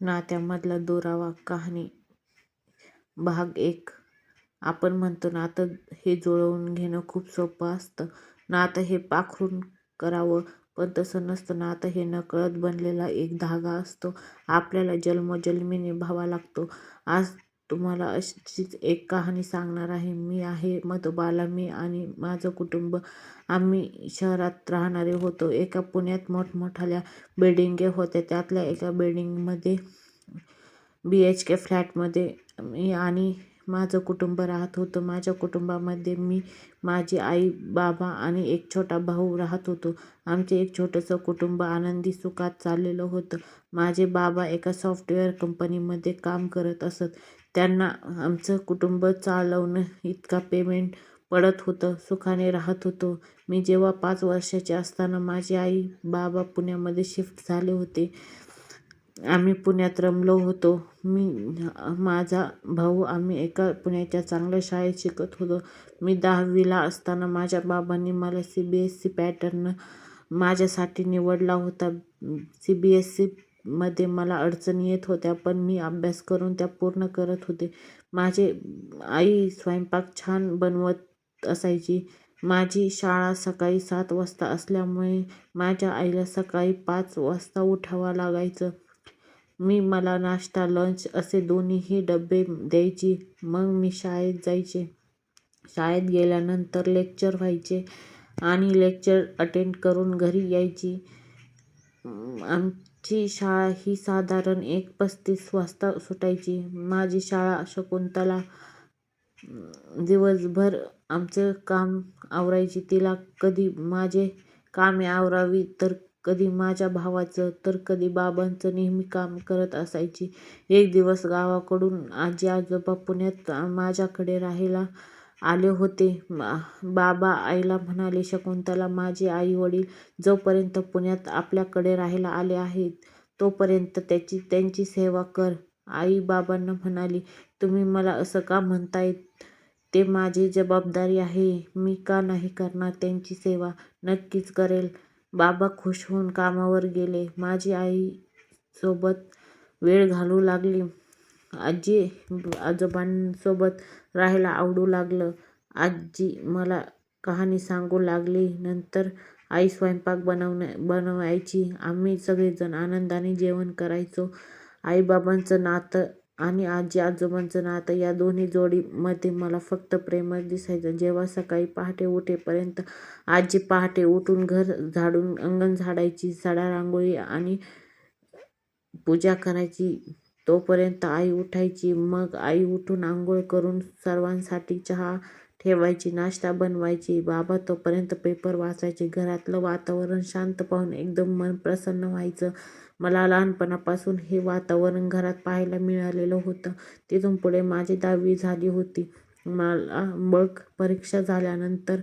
नात्यामधला दुरावा कहाणी भाग एक आपण म्हणतो नातं हे जुळवून घेणं खूप सोपं असतं. नातं हे पाखरून करावं, पण तसं नसतं. नातं हे नकळत बनलेला एक धागा असतो. आपल्याला जन्मोजन्मी निभावा लागतो. आज तुम्हाला अशीच एक कहाणी सांगणार आहे. मी आहे मधुबाला. मी आणि माझं कुटुंब आम्ही शहरात राहणारे होतो. एका पुण्यात मोठमोठाल्या बिल्डिंगे होत्या. त्यातल्या एका बिल्डिंगमध्ये बी एच के फ्लॅटमध्ये मी आणि माझं कुटुंब राहत होतो. माझ्या कुटुंबामध्ये मी, माझी आई, बाबा आणि एक छोटा भाऊ राहत होतो. आमचे एक छोटंसं कुटुंब आनंदी सुखात चाललेलं होतं. माझे बाबा एका सॉफ्टवेअर कंपनीमध्ये काम करत असत. त्यांना आमचं कुटुंब चालवणं इतका पेमेंट पडत होतं. सुखाने राहत होतो. मी जेव्हा पाच वर्षाचे असताना माझी आई, बाबा पुण्यामध्ये शिफ्ट झाले होते. आम्ही पुण्यात रमलो होतो. मी, माझा भाऊ आम्ही एका पुण्याच्या चांगल्या शाळेत शिकत होतो. मी दहावीला असताना माझ्या बाबांनी मला C B S C pattern माझ्यासाठी निवडला होता. सी बी एस सी मध्ये मला अडचणी येत होत्या, पण मी अभ्यास करून त्या पूर्ण करत होते. माझे आई स्वयंपाक छान बनवत असायची. माझी शाळा सकाळी सात वाजता असल्यामुळे माझ्या आईला सकाळी पाच वाजता उठावं लागायचं. मी मला नाश्ता, लंच असे दोन्हीही डबे द्यायची. मग मी शाळेत जायचे. शाळेत गेल्यानंतर लेक्चर व्हायचे आणि लेक्चर अटेंड करून घरी यायची. ची शाळा ही साधारण एक पस्तीस वाजता सुटायची. माझी शाळा शकुंतला दिवसभर आमचं काम आवरायची. तिला कधी माझे कामे आवरावी, तर कधी माझ्या भावाचं, तर कधी बाबांचं नेहमी काम करत असायची. एक दिवस गावाकडून आजी-आजोबा पुण्यात माझ्याकडे राहायला आले होते. बाबा आईला म्हणाले, शकुंतला, माझे आई-वडील जोपर्यंत पुण्यात आपल्याकडे राहायला आले आहेत, तोपर्यंत त्याची त्यांची सेवा कर. आई बाबांना म्हणाली, तुम्ही मला असं का म्हणतायत ते माझी जबाबदारी आहे. मी का नाही करणार त्यांची सेवा? नक्कीच करेल बाबा खुश होऊन कामावर गेले. माझी आई सोबत वेळ घालू लागली. आजी-आजोबांसोबत राहायला आवडू लागलं. आजी मला कहाणी सांगू लागली. नंतर आई स्वयंपाक बनवायची. आम्ही सगळेजण आनंदाने जेवण करायचो. आईबाबांचं नातं आणि आजी-आजोबांचं नातं या दोन्ही जोडीमध्ये मला फक्त प्रेमच दिसायचं. जेव्हा सकाळी पहाटे उठेपर्यंत आजी पहाटे उठून घर झाडून, अंगण झाडायची, सडा रांगोळी आणि पूजा करायची, तोपर्यंत आई उठायची. मग आई उठून आंघोळ करून सर्वांसाठी चहा ठेवायची, नाश्ता बनवायची. बाबा तोपर्यंत पेपर वाचायचे. घरातलं वातावरण शांत पाहून एकदम मन प्रसन्न व्हायचं. मला लहानपणापासून हे वातावरण घरात पाहायला मिळालेलं होतं. तिथून पुढे माझी दहावी झाली होती. मग परीक्षा झाल्यानंतर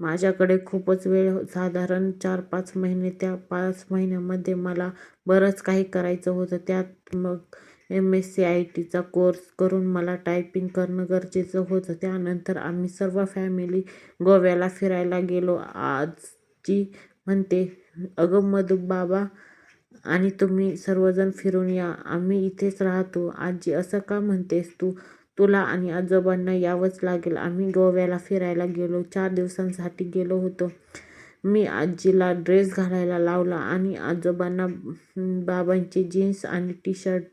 माझ्याकडे खूपच वेळ, हो, साधारण चार-पाच महिने. त्या पाच महिन्यामध्ये मला बरंच काही करायचं होतं. त्यात मग एम एस सी आय टीचा कोर्स करून मला टायपिंग करणं गरजेचं होतं. त्यानंतर आम्ही सर्व फॅमिली गोव्याला फिरायला गेलो. आजची म्हणते, अगं मधू, बाबा आणि तुम्ही सर्वजण फिरून या. आम्ही इथेच राहतो. आजी, असं का म्हणतेस तू? तुला आणि आजोबांना यावंच लागेल. आम्ही गोव्याला फिरायला गेलो. चार दिवसांसाठी गेलो होतो. मी आजीला ड्रेस घालायला लावला आणि आजोबांना बाबांचे जीन्स आणि टी-शर्ट.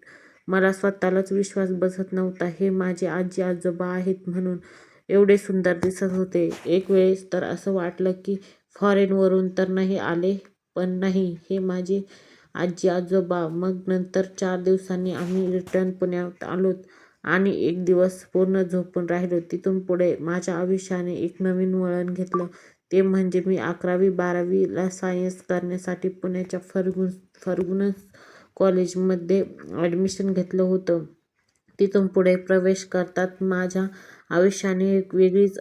मला स्वतःलाच विश्वास बसत नव्हता. हे माझे आजी-आजोबा आहेत म्हणून. एवढे सुंदर दिसत होते. एक वेळेस तर असं वाटलं की फॉरेनवरून तर नाही आले. पण नाही, हे माझे आजी-आजोबा. मग नंतर चार दिवसांनी आम्ही रिटर्न पुण्यात आलोत आणि एक दिवस पूर्ण झोपून राहिलो. तिथून पुढे माझ्या आयुष्याने एक नवीन वळण घेतलं. ते म्हणजे मी अकरावी-बारावीला सायन्स करण्यासाठी पुण्याच्या फर्ग्युसन कॉलेजमध्ये ॲडमिशन घेतलं होतं. तिथून पुढे प्रवेश करताच माझ्या आयुष्याने एक वेगळीच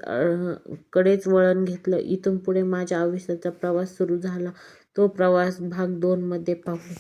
कडेच वळण घेतलं. इथून पुढे माझ्या आयुष्याचा प्रवास सुरू झाला. तो प्रवास भाग दोन मध्ये पाहू.